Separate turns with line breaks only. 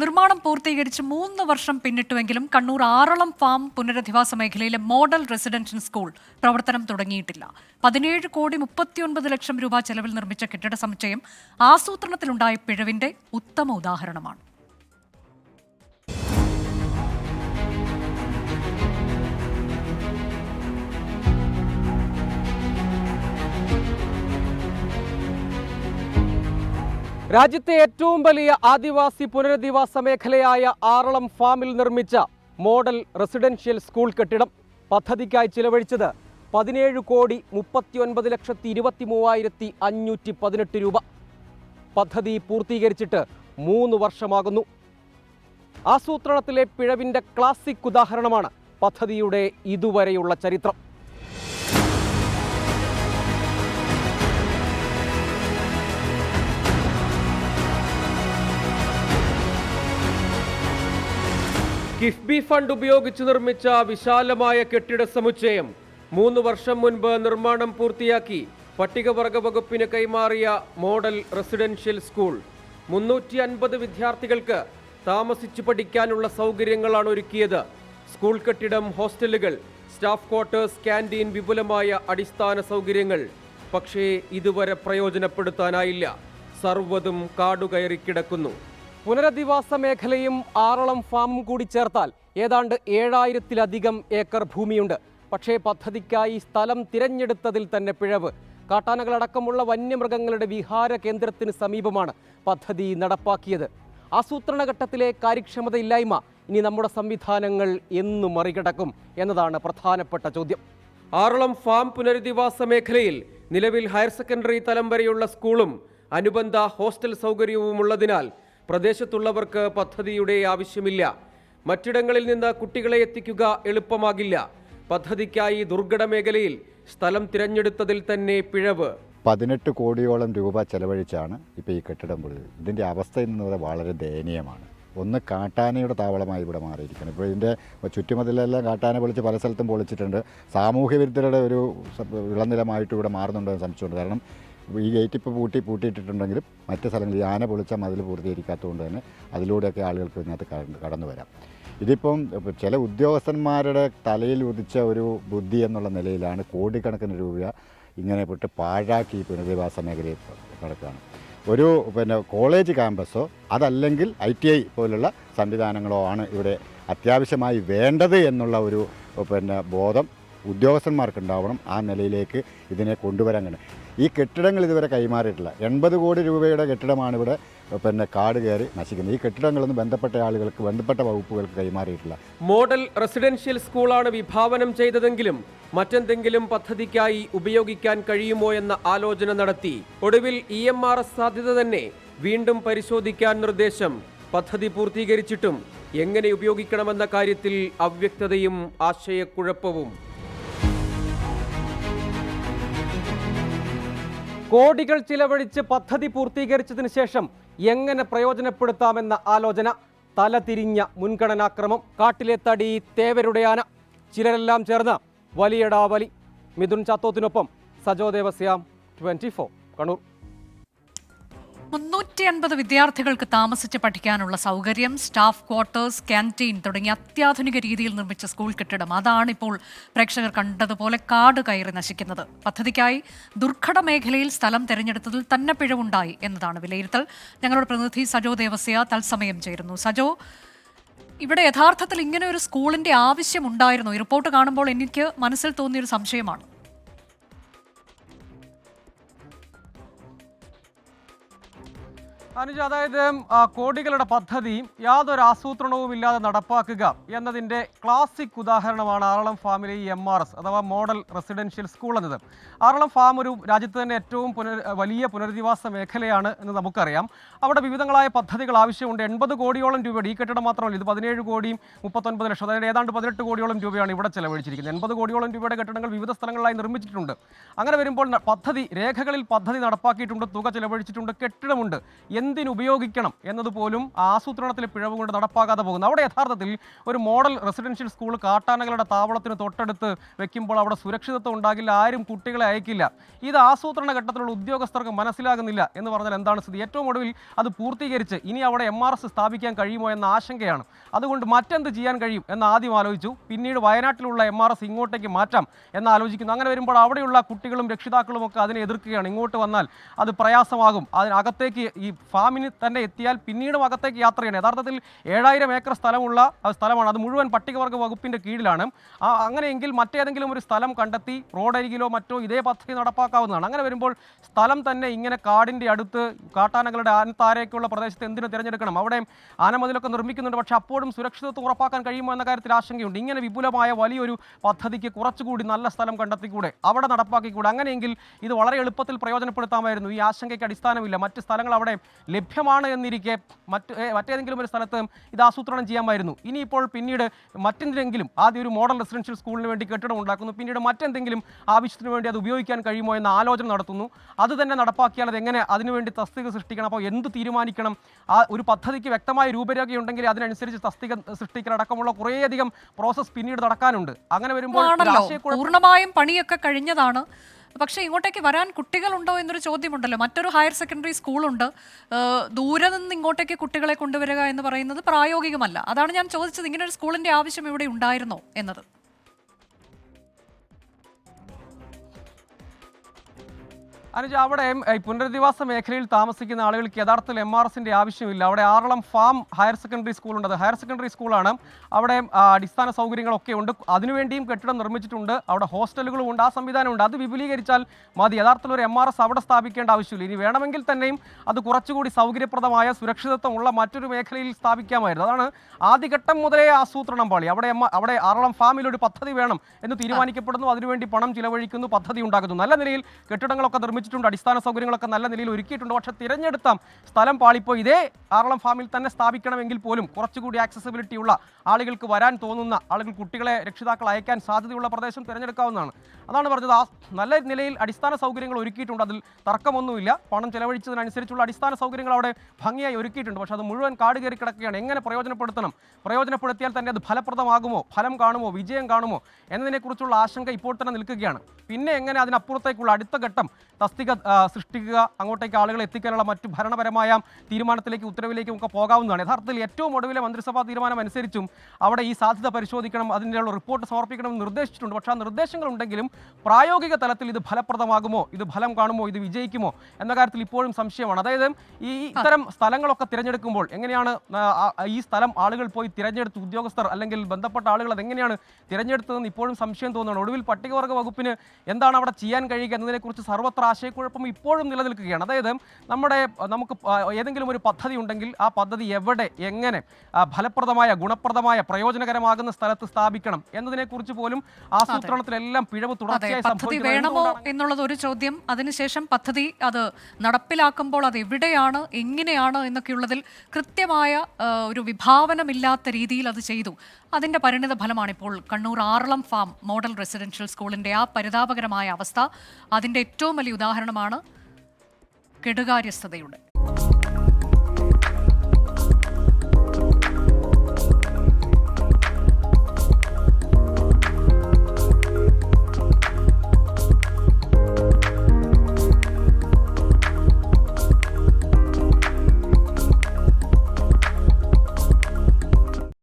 നിർമ്മാണം പൂർത്തീകരിച്ച് മൂന്ന് വർഷം പിന്നിട്ടുവെങ്കിലും കണ്ണൂർ ആറളം ഫാം പുനരധിവാസ മേഖലയിലെ മോഡൽ റെസിഡൻഷ്യൽ സ്കൂൾ പ്രവർത്തനം തുടങ്ങിയിട്ടില്ല. പതിനേഴ് കോടി മുപ്പത്തിയൊൻപത് ലക്ഷം രൂപ ചെലവിൽ നിർമ്മിച്ച കെട്ടിട സമുച്ചയം ആസൂത്രണത്തിലുണ്ടായ പിഴവിന്റെ ഉത്തമ ഉദാഹരണമാണ്.
രാജ്യത്തെ ഏറ്റവും വലിയ ആദിവാസി പുനരധിവാസ മേഖലയായ ആറളം ഫാമിൽ നിർമ്മിച്ച മോഡൽ റെസിഡൻഷ്യൽ സ്കൂൾ കെട്ടിടം പദ്ധതിക്കായി ചിലവഴിച്ചത് പതിനേഴ് കോടി മുപ്പത്തി ഒൻപത് ലക്ഷത്തി ഇരുപത്തി മൂവായിരത്തി അഞ്ഞൂറ്റി പതിനെട്ട് രൂപ. പദ്ധതി പൂർത്തീകരിച്ചിട്ട് മൂന്ന് വർഷമാകുന്നു. ആസൂത്രണത്തിലെ പിഴവിന്റെ ക്ലാസിക് ഉദാഹരണമാണ് പദ്ധതിയുടെ ഇതുവരെയുള്ള ചരിത്രം. കിഫ്ബി ഫണ്ട് ഉപയോഗിച്ച് നിർമ്മിച്ച വിശാലമായ കെട്ടിട സമുച്ചയം മൂന്ന് വർഷം മുൻപ് നിർമ്മാണം പൂർത്തിയാക്കി പട്ടികവർഗ വകുപ്പിന് കൈമാറിയ മോഡൽ റെസിഡൻഷ്യൽ സ്കൂൾ. മുന്നൂറ്റി അൻപത് വിദ്യാർത്ഥികൾക്ക് താമസിച്ചു പഠിക്കാനുള്ള സൗകര്യങ്ങളാണ് ഒരുക്കിയത്. സ്കൂൾ കെട്ടിടം ഹോസ്റ്റലുകൾ സ്റ്റാഫ് ക്വാർട്ടേഴ്സ് ക്യാന്റീൻ വിപുലമായ അടിസ്ഥാന സൗകര്യങ്ങൾ. പക്ഷേ ഇതുവരെ പ്രയോജനപ്പെടുത്താനായില്ല. സർവതും കാടുകയറി കിടക്കുന്നു. പുനരധിവാസ മേഖലയും ആറളം ഫാമും കൂടി ചേർത്താൽ ഏതാണ്ട് ഏഴായിരത്തിലധികം ഏക്കർ ഭൂമിയുണ്ട്. പക്ഷേ പദ്ധതിക്കായി സ്ഥലം തിരഞ്ഞെടുത്തതിൽ തന്നെ പിഴവ്. കാട്ടാനകളടക്കമുള്ള വന്യമൃഗങ്ങളുടെ വിഹാര കേന്ദ്രത്തിന് സമീപമാണ് പദ്ധതി നടപ്പാക്കിയത്. ആസൂത്രണ ഘട്ടത്തിലെ കാര്യക്ഷമതയില്ലായ്മ ഇനി നമ്മുടെ സംവിധാനങ്ങൾ എന്നു മറികടക്കും എന്നതാണ് പ്രധാനപ്പെട്ട ചോദ്യം. ആറളം ഫാം പുനരധിവാസ മേഖലയിൽ നിലവിൽ ഹയർ സെക്കൻഡറി തലം വരെയുള്ള സ്കൂളും അനുബന്ധ ഹോസ്റ്റൽ സൗകര്യവും ഉള്ളതിനാൽ പ്രദേശത്തുള്ളവർക്ക് പദ്ധതിയുടെ ആവശ്യമില്ല. മറ്റിടങ്ങളിൽ നിന്ന് കുട്ടികളെ എത്തിക്കുക എളുപ്പമാകില്ല. പദ്ധതിക്കായി ദുർഘട മേഖലയിൽ സ്ഥലം തിരഞ്ഞെടുത്തതിൽ തന്നെ പിഴവ്.
പതിനെട്ട് കോടിയോളം രൂപ ചെലവഴിച്ചാണ് ഇപ്പോൾ ഈ കെട്ടിടം പൊളിച്ചത് ഇതിന്റെ അവസ്ഥ എന്ന് പറയുന്നത് വളരെ ദയനീയമാണ്. ഒന്ന് കാട്ടാനയുടെ താവളമായി ഇവിടെ മാറിയിരിക്കണം ഇപ്പോൾ ഇതിന്റെ ചുറ്റുമതിലെല്ലാം കാട്ടാന പൊളിച്ച് പല സ്ഥലത്തും പൊളിച്ചിട്ടുണ്ട്. സാമൂഹ്യ വിരുദ്ധരുടെ ഒരു വിളനിലമായിട്ട് ഇവിടെ മാറുന്നുണ്ടോ എന്ന് സംശയമുണ്ട്. കാരണം ഈ ഗേറ്റ് ഇപ്പോൾ പൂട്ടി പൂട്ടിയിട്ടിട്ടുണ്ടെങ്കിലും മറ്റു സ്ഥലങ്ങളിൽ ആന പൊളിച്ച മതിൽ പൂർത്തീകരിക്കാത്തതുകൊണ്ട് തന്നെ അതിലൂടെയൊക്കെ ആളുകൾക്ക് ഇതിനകത്ത് കടന്ന് വരാം. ഇതിപ്പം ചില ഉദ്യോഗസ്ഥന്മാരുടെ തലയിൽ ഉദിച്ച ഒരു ബുദ്ധി എന്നുള്ള നിലയിലാണ് കോടിക്കണക്കിന് രൂപ ഇങ്ങനെ പെട്ട് പാഴാക്കി പുനരധിവാസ മേഖലയിൽ നടക്കുകയാണ് ഒരു പിന്നെ കോളേജ് ക്യാമ്പസോ അതല്ലെങ്കിൽ ഐ ടി ഐ പോലുള്ള സംവിധാനങ്ങളോ ആണ് ഇവിടെ അത്യാവശ്യമായി വേണ്ടത് എന്നുള്ള ഒരു പിന്നെ ബോധം ഉദ്യോഗസ്ഥന്മാർക്ക് ഉണ്ടാവണം ആ നിലയിലേക്ക് ഇതിനെ കൊണ്ടുവരാൻ കഴിയും ഈ കെട്ടിടങ്ങൾ ഇതുവരെ കൈമാറിയിട്ടില്ല. എൺപത് കോടി രൂപയുടെ കെട്ടിടമാണ് ഇവിടെ പിന്നെ കാട് കയറി നശിക്കുന്നത്. ഈ കെട്ടിടങ്ങളൊന്നും ബന്ധപ്പെട്ട ആളുകൾക്ക് ബന്ധപ്പെട്ട വകുപ്പുകൾക്ക് കൈമാറിയിട്ടില്ല.
മോഡൽ റെസിഡൻഷ്യൽ സ്കൂളാണ് വിഭാവനം ചെയ്തതെങ്കിലും മറ്റെന്തെങ്കിലും പദ്ധതിക്കായി ഉപയോഗിക്കാൻ കഴിയുമോ എന്ന ആലോചന നടത്തി. ഒടുവിൽ ഇ എം ആർ എസ് സാധ്യത തന്നെ വീണ്ടും പരിശോധിക്കാൻ നിർദ്ദേശം. പദ്ധതി പൂർത്തീകരിച്ചിട്ടും എങ്ങനെ ഉപയോഗിക്കണമെന്ന കാര്യത്തിൽ അവ്യക്തതയും ആശയക്കുഴപ്പവും. കോടികൾ ചിലവഴിച്ച് പദ്ധതി പൂർത്തീകരിച്ചതിന് ശേഷം എങ്ങനെ പ്രയോജനപ്പെടുത്താമെന്ന ആലോചന തലതിരിഞ്ഞ മുൻഗണനാക്രമം കാട്ടിലെ തടി തേവരുടെ ആന ചിലരെല്ലാം ചേർന്ന് വലിയടാവലി. മിഥുൻ ചാത്തോത്തിനൊപ്പം സജോ ദേവസ്യാം ട്വന്റി ഫോർ കണ്ണൂർ.
മുന്നൂറ്റി അൻപത് വിദ്യാർത്ഥികൾക്ക് താമസിച്ച് പഠിക്കാനുള്ള സൗകര്യം സ്റ്റാഫ് ക്വാർട്ടേഴ്സ് ക്യാന്റീൻ തുടങ്ങിയ അത്യാധുനിക രീതിയിൽ നിർമ്മിച്ച സ്കൂൾ കെട്ടിടം. അതാണ് ഇപ്പോൾ പ്രേക്ഷകർ കണ്ടതുപോലെ കാട് കയറി നശിക്കുന്നത്. പദ്ധതിക്കായി ദുർഘട മേഖലയിൽ സ്ഥലം തിരഞ്ഞെടുത്തതിൽ തന്നെ പിഴവുണ്ടായി എന്നതാണ് വിലയിരുത്തൽ. ഞങ്ങളുടെ പ്രതിനിധി സജോ ദേവസ്യ തത്സമയം ചേരുന്നു. സജോ ഇവിടെ യഥാർത്ഥത്തിൽ ഇങ്ങനെ ഒരു സ്കൂളിന്റെ ആവശ്യമുണ്ടായിരുന്നു ഈ റിപ്പോർട്ട് കാണുമ്പോൾ എനിക്ക് മനസ്സിൽ തോന്നിയൊരു സംശയമാണ്.
അനുജ അതായത് കോടികളുടെ പദ്ധതി യാതൊരു ആസൂത്രണവും ഇല്ലാതെ നടപ്പാക്കുക എന്നതിന്റെ ക്ലാസിക് ഉദാഹരണമാണ് ആറളം ഫാമിലെ ഈ എം ആർ എസ് അഥവാ മോഡൽ റെസിഡൻഷ്യൽ സ്കൂൾ എന്നത്. ആറളം ഫാം ഒരു രാജ്യത്ത് തന്നെ ഏറ്റവും പുനർ വലിയ പുനരധിവാസ മേഖലയാണ് എന്ന് നമുക്കറിയാം. അവിടെ വിവിധങ്ങളായ പദ്ധതികൾ ആവശ്യമുണ്ട്. എൺപത് കോടിയോളം രൂപയുടെ ഈ കെട്ടിടം മാത്രമല്ല ഇത് പതിനേഴ് കോടിയും മുപ്പത്തൊൻപത് ലക്ഷം അതായത് ഏതാണ്ട് പതിനെട്ട് കോടിയോളം രൂപയാണ് ഇവിടെ ചെലവഴിച്ചിരിക്കുന്നത്. എൺപത് കോടിയോളം രൂപയുടെ കെട്ടിടങ്ങൾ വിവിധ സ്ഥലങ്ങളിലായി നിർമ്മിച്ചിട്ടുണ്ട്. അങ്ങനെ വരുമ്പോൾ പദ്ധതി രേഖകളിൽ പദ്ധതി നടപ്പാക്കിയിട്ടുണ്ട് തുക ചെലവഴിച്ചിട്ടുണ്ട് കെട്ടിടമുണ്ട് എന്തിനുപയോഗിക്കണം എന്നത് പോലും ആസൂത്രണത്തിലെ പിഴവ് കൊണ്ട് നടപ്പാകാതെ പോകുന്നു. അവിടെ യഥാർത്ഥത്തിൽ ഒരു മോഡൽ റെസിഡൻഷ്യൽ സ്കൂൾ കാട്ടാനകളുടെ താവളത്തിന് തൊട്ടടുത്ത് വെക്കുമ്പോൾ അവിടെ സുരക്ഷിതത്വം ഉണ്ടാകില്ല ആരും കുട്ടികളെ അയക്കില്ല. ഇത് ആസൂത്രണ ഘട്ടത്തിലുള്ള ഉദ്യോഗസ്ഥർക്ക് മനസ്സിലാകുന്നില്ല എന്ന് പറഞ്ഞാൽ എന്താണ് സ്ഥിതി? ഏറ്റവും ഒടുവിൽ അത് പൂർത്തീകരിച്ച് ഇനി അവിടെ എം ആർ എസ് സ്ഥാപിക്കാൻ കഴിയുമോ എന്ന ആശങ്കയാണ്. അതുകൊണ്ട് മറ്റെന്ത് ചെയ്യാൻ കഴിയും എന്ന് ആദ്യം ആലോചിച്ചു. പിന്നീട് വയനാട്ടിലുള്ള എം ആർ എസ് ഇങ്ങോട്ടേക്ക് മാറ്റാം എന്ന് ആലോചിക്കുന്നു. അങ്ങനെ വരുമ്പോൾ അവിടെയുള്ള കുട്ടികളും രക്ഷിതാക്കളും ഒക്കെ അതിനെ എതിർക്കുകയാണ്. ഇങ്ങോട്ട് വന്നാൽ അത് പ്രയാസമാകും. അതിനകത്തേക്ക് ഈ ഫാമിന് തന്നെ എത്തിയാൽ പിന്നീടും അകത്തേക്ക് യാത്ര ചെയ്യണം. യഥാർത്ഥത്തിൽ ഏഴായിരം ഏക്കർ സ്ഥലമുള്ള സ്ഥലമാണ്. അത് മുഴുവൻ പട്ടികവർഗ വകുപ്പിന്റെ കീഴിലാണ്. ആ അങ്ങനെയെങ്കിൽ മറ്റേതെങ്കിലും ഒരു സ്ഥലം കണ്ടെത്തി റോഡരികിലോ മറ്റോ ഇതേ പദ്ധതി നടപ്പാക്കാവുന്നതാണ്. അങ്ങനെ വരുമ്പോൾ സ്ഥലം തന്നെ ഇങ്ങനെ കാടിന്റെ അടുത്ത് കാട്ടാനകളുടെ ആനത്താരയൊക്കെയുള്ള പ്രദേശത്ത് എന്തിനു തിരഞ്ഞെടുക്കണം? അവിടെ ആനമതിലൊക്കെ നിർമ്മിക്കുന്നുണ്ട്. പക്ഷേ അപ്പോഴും സുരക്ഷിതത്വം ഉറപ്പാക്കാൻ കഴിയുമോ എന്ന കാര്യത്തിൽ ആശങ്കയുണ്ട്. ഇങ്ങനെ വിപുലമായ വലിയൊരു പദ്ധതിക്ക് കുറച്ചുകൂടി നല്ല സ്ഥലം കണ്ടെത്തിക്കൂടെ? അവിടെ നടപ്പാക്കിക്കൂടെ? അങ്ങനെയെങ്കിൽ ഇത് വളരെ എളുപ്പത്തിൽ പ്രയോജനപ്പെടുത്താമായിരുന്നു. ഈ ആശങ്കയ്ക്ക് അടിസ്ഥാനമില്ല. മറ്റ് സ്ഥലങ്ങൾ അവിടെ ലഭ്യമാണ് എന്നിരിക്കെ മറ്റ് മറ്റേതെങ്കിലും ഒരു സ്ഥലത്ത് ഇത് ആസൂത്രണം ചെയ്യാമായിരുന്നു. ഇനിയിപ്പോൾ പിന്നീട് മറ്റെന്തിനെങ്കിലും ആദ്യം ഒരു മോഡൽ റെസിഡൻഷ്യൽ സ്കൂളിന് വേണ്ടി കെട്ടിടം ഉണ്ടാക്കുന്നു. പിന്നീട് മറ്റെന്തെങ്കിലും ആവശ്യത്തിന് വേണ്ടി അത് ഉപയോഗിക്കാൻ കഴിയുമോ എന്ന ആലോചന നടത്തുന്നു. അത് തന്നെ നടപ്പാക്കിയാൽ അത് എങ്ങനെ അതിനുവേണ്ടി തസ്തിക സൃഷ്ടിക്കണം? അപ്പോൾ എന്ത് തീരുമാനിക്കണം? ആ ഒരു പദ്ധതിക്ക് വ്യക്തമായ രൂപരേഖയുണ്ടെങ്കിൽ അതിനനുസരിച്ച് തസ്തിക സൃഷ്ടിക്കൽ അടക്കമുള്ള കുറേയധികം പ്രോസസ്സ് പിന്നീട് നടക്കാനുണ്ട്. അങ്ങനെ വരുമ്പോൾ
പൂർണമായും പണിയൊക്കെ കഴിഞ്ഞതാണ്. പക്ഷേ ഇങ്ങോട്ടേക്ക് വരാൻ കുട്ടികളുണ്ടോ എന്നൊരു ചോദ്യമുണ്ടല്ലോ. മറ്റൊരു ഹയർ സെക്കൻഡറി സ്കൂളുണ്ട്. ദൂരെ നിന്ന് ഇങ്ങോട്ടേക്ക് കുട്ടികളെ കൊണ്ടുവരിക എന്ന് പറയുന്നത് പ്രായോഗികമല്ല. അതാണ് ഞാൻ ചോദിച്ചത് ഇങ്ങനെ ഒരു സ്കൂളിന്റെ ആവശ്യം ഇവിടെ ഉണ്ടായിരുന്നോ എന്നത്.
അനുജ അവിടെ പുനരധിവാസ മേഖലയിൽ താമസിക്കുന്ന ആളുകൾക്ക് യഥാർത്ഥത്തിൽ എം ആർ എസിന്റെ ആവശ്യമില്ല. അവിടെ ആറളം ഫാം ഹയർ സെക്കൻഡറി സ്കൂളുണ്ട്. അത് ഹയർ സെക്കൻഡറി സ്കൂളാണ്. അവിടെ അടിസ്ഥാന സൗകര്യങ്ങളൊക്കെ ഉണ്ട്. അതിനുവേണ്ടിയും കെട്ടിടം നിർമ്മിച്ചിട്ടുണ്ട്. അവിടെ ഹോസ്റ്റലുകളും ഉണ്ട്. ആ സംവിധാനമുണ്ട്. അത് വിപുലീകരിച്ചാൽ മതി. യഥാർത്ഥത്തിൽ ഒരു എം ആർ എസ് അവിടെ സ്ഥാപിക്കേണ്ട ആവശ്യമില്ല. ഇനി വേണമെങ്കിൽ തന്നെയും അത് കുറച്ചുകൂടി സൗകര്യപ്രദമായ സുരക്ഷിതത്വമുള്ള മറ്റൊരു മേഖലയിൽ സ്ഥാപിക്കാമായിരുന്നു. അതാണ് ആദ്യഘട്ടം മുതലേ ആസൂത്രണം പാളി. അവിടെ അവിടെ ആറളം ഫാമിൽ ഒരു പദ്ധതി വേണം എന്ന് തീരുമാനിക്കപ്പെടുന്നു. അതിനുവേണ്ടി പണം ചിലവഴിക്കുന്നു. പദ്ധതി ഉണ്ടാക്കുന്നു. നല്ല നിലയിൽ കെട്ടിടങ്ങളൊക്കെ നിർമ്മിച്ചിട്ടുണ്ട് അടിസ്ഥാന സൗകര്യങ്ങളൊക്കെ നല്ല നിലയിൽ ഒരുക്കിയിട്ടുണ്ട്. പക്ഷേ തിരഞ്ഞെടുത്ത സ്ഥലം പാളിപ്പോൾ ഇതേ ആറളം ഫാമിൽ തന്നെ സ്ഥാപിക്കണമെങ്കിൽ പോലും കുറച്ചുകൂടി ആക്സസിബിലിറ്റി ഉള്ള ആളുകൾക്ക് വരാൻ തോന്നുന്ന ആളുകൾ കുട്ടികളെ രക്ഷിതാക്കൾ അയക്കാൻ സാധ്യതയുള്ള പ്രദേശം തിരഞ്ഞെടുക്കാവുന്നതാണ്. അതാണ് പറഞ്ഞത്. ആ നല്ല നിലയിൽ അടിസ്ഥാന സൗകര്യങ്ങൾ ഒരുക്കിയിട്ടുണ്ട്. അതിൽ തർക്കമൊന്നുമില്ല. പണം ചെലവഴിച്ചതിനനുസരിച്ചുള്ള അടിസ്ഥാന സൗകര്യങ്ങൾ അവിടെ ഭംഗിയായി ഒരുക്കിയിട്ടുണ്ട്. പക്ഷേ അത് മുഴുവൻ കാട് കയറി കിടക്കുകയാണ്. എങ്ങനെ പ്രയോജനപ്പെടുത്തണം? പ്രയോജനപ്പെടുത്തിയാൽ തന്നെ അത് ഫലപ്രദമാകുമോ? ഫലം കാണുമോ? വിജയം കാണുമോ? എന്നതിനെക്കുറിച്ചുള്ള ആശങ്ക ഇപ്പോൾ തന്നെ നിൽക്കുകയാണ്. പിന്നെ എങ്ങനെ അതിനപ്പുറത്തേക്കുള്ള അടുത്ത ഘട്ടം തസ്തിക സൃഷ്ടിക്കുക അങ്ങോട്ടേക്ക് ആളുകളെ എത്തിക്കാനുള്ള മറ്റു ഭരണപരമായ തീരുമാനത്തിലേക്ക് ഉത്തരവിലേക്കും ഒക്കെ പോകാവുന്നതാണ്. യഥാർത്ഥത്തിൽ ഏറ്റവും ഒടുവിലെ മന്ത്രിസഭാ തീരുമാനം അനുസരിച്ചും അവിടെ ഈ സാധ്യത പരിശോധിക്കണം അതിനുള്ള റിപ്പോർട്ട് സമർപ്പിക്കണമെന്ന് നിർദ്ദേശിച്ചിട്ടുണ്ട്. പക്ഷേ ആ നിർദ്ദേശങ്ങൾ ഉണ്ടെങ്കിലും പ്രായോഗിക തലത്തിൽ ഇത് ഫലപ്രദമാകുമോ? ഇത് ഫലം കാണുമോ? ഇത് വിജയിക്കുമോ? എന്ന കാര്യത്തിൽ ഇപ്പോഴും സംശയമാണ്. അതായത് ഈ ഇത്തരം സ്ഥലങ്ങളൊക്കെ തിരഞ്ഞെടുക്കുമ്പോൾ എങ്ങനെയാണ് ഈ സ്ഥലം ആളുകൾ പോയി തിരഞ്ഞെടുത്ത് ഉദ്യോഗസ്ഥർ അല്ലെങ്കിൽ ബന്ധപ്പെട്ട ആളുകൾ അതെങ്ങനെയാണ് തിരഞ്ഞെടുത്തതെന്ന് ഇപ്പോഴും സംശയം തോന്നുന്നു ഒടുവിൽ പട്ടികവർഗ വകുപ്പിന് എന്താണ് അവിടെ ചെയ്യാൻ കഴിയുക എന്നതിനെക്കുറിച്ച് സർവത്ര ആശയക്കുഴപ്പം ഇപ്പോഴും നിലനിൽക്കുകയാണ്. അതായത് നമ്മുടെ നമുക്ക് ഏതെങ്കിലും ഒരു പദ്ധതി ഉണ്ടെങ്കിൽ ആ പദ്ധതി എവിടെ എങ്ങനെ ഫലപ്രദമായ ഗുണപ്രദമായ പ്രയോജനകരമാകുന്ന സ്ഥലത്ത് സ്ഥാപിക്കണം എന്നതിനെക്കുറിച്ച് പോലും ആസൂത്രണത്തിലെല്ലാം പിഴവ് തുടർച്ചയായി
പദ്ധതി വേണമോ എന്നുള്ളത് ഒരു ചോദ്യം. അതിനുശേഷം പദ്ധതി അത് നടപ്പിലാക്കുമ്പോൾ അത് എവിടെയാണ് എങ്ങനെയാണ് എന്നൊക്കെയുള്ളതിൽ കൃത്യമായ ഒരു വിഭാവനമില്ലാത്ത രീതിയിൽ അത് ചെയ്തു. അതിന്റെ പരിണിത ഫലമാണ് ഇപ്പോൾ Kannur Aralam farm model residential സ്കൂളിന്റെ ആ പരിതാപകരമായ അവസ്ഥ. അതിന്റെ ഏറ്റവും വലിയ ഉദാഹരണമാണ് കെടുകാര്യസ്ഥതയുടെ.